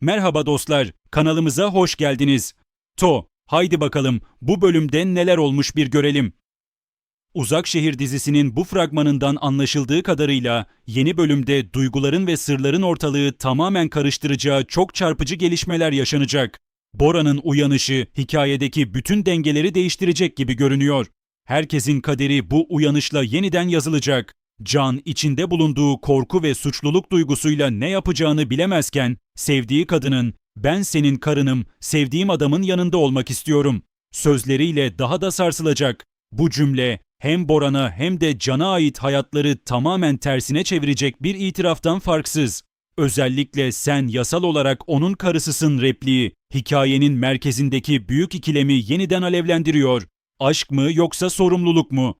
Merhaba dostlar, kanalımıza hoş geldiniz. To, haydi bakalım bu bölümde neler olmuş bir görelim. Uzak Şehir dizisinin bu fragmanından anlaşıldığı kadarıyla yeni bölümde duyguların ve sırların ortalığı tamamen karıştıracağı çok çarpıcı gelişmeler yaşanacak. Bora'nın uyanışı hikayedeki bütün dengeleri değiştirecek gibi görünüyor. Herkesin kaderi bu uyanışla yeniden yazılacak. Can içinde bulunduğu korku ve suçluluk duygusuyla ne yapacağını bilemezken sevdiği kadının ben senin karınım, sevdiğim adamın yanında olmak istiyorum sözleriyle daha da sarsılacak. Bu cümle hem Boran'a hem de Can'a ait hayatları tamamen tersine çevirecek bir itiraftan farksız. Özellikle sen yasal olarak onun karısısın repliği hikayenin merkezindeki büyük ikilemi yeniden alevlendiriyor. Aşk mı yoksa sorumluluk mu?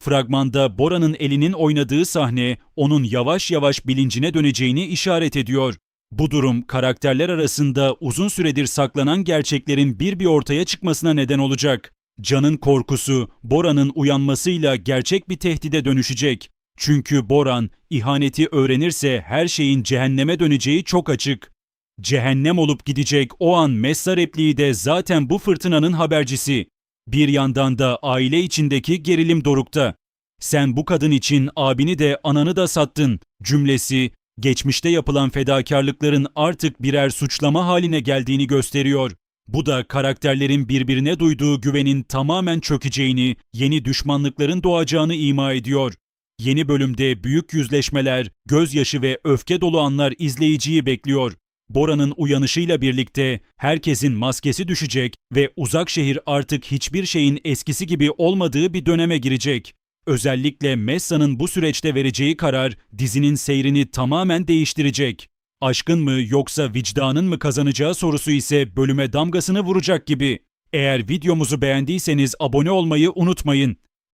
Fragmanda Bora'nın elinin oynadığı sahne onun yavaş yavaş bilincine döneceğini işaret ediyor. Bu durum karakterler arasında uzun süredir saklanan gerçeklerin bir bir ortaya çıkmasına neden olacak. Can'ın korkusu Bora'nın uyanmasıyla gerçek bir tehdide dönüşecek. Çünkü Boran ihaneti öğrenirse her şeyin cehenneme döneceği çok açık. Cehennem olup gidecek o an Messa repliği de zaten bu fırtınanın habercisi. Bir yandan da aile içindeki gerilim dorukta. Sen bu kadın için abini de ananı da sattın cümlesi geçmişte yapılan fedakarlıkların artık birer suçlama haline geldiğini gösteriyor. Bu da karakterlerin birbirine duyduğu güvenin tamamen çökeceğini, yeni düşmanlıkların doğacağını ima ediyor. Yeni bölümde büyük yüzleşmeler, gözyaşı ve öfke dolu anlar izleyiciyi bekliyor. Bora'nın uyanışıyla birlikte herkesin maskesi düşecek ve uzak şehir artık hiçbir şeyin eskisi gibi olmadığı bir döneme girecek. Özellikle Messa'nın bu süreçte vereceği karar dizinin seyrini tamamen değiştirecek. Aşkın mı yoksa vicdanın mı kazanacağı sorusu ise bölüme damgasını vuracak gibi. Eğer videomuzu beğendiyseniz abone olmayı unutmayın.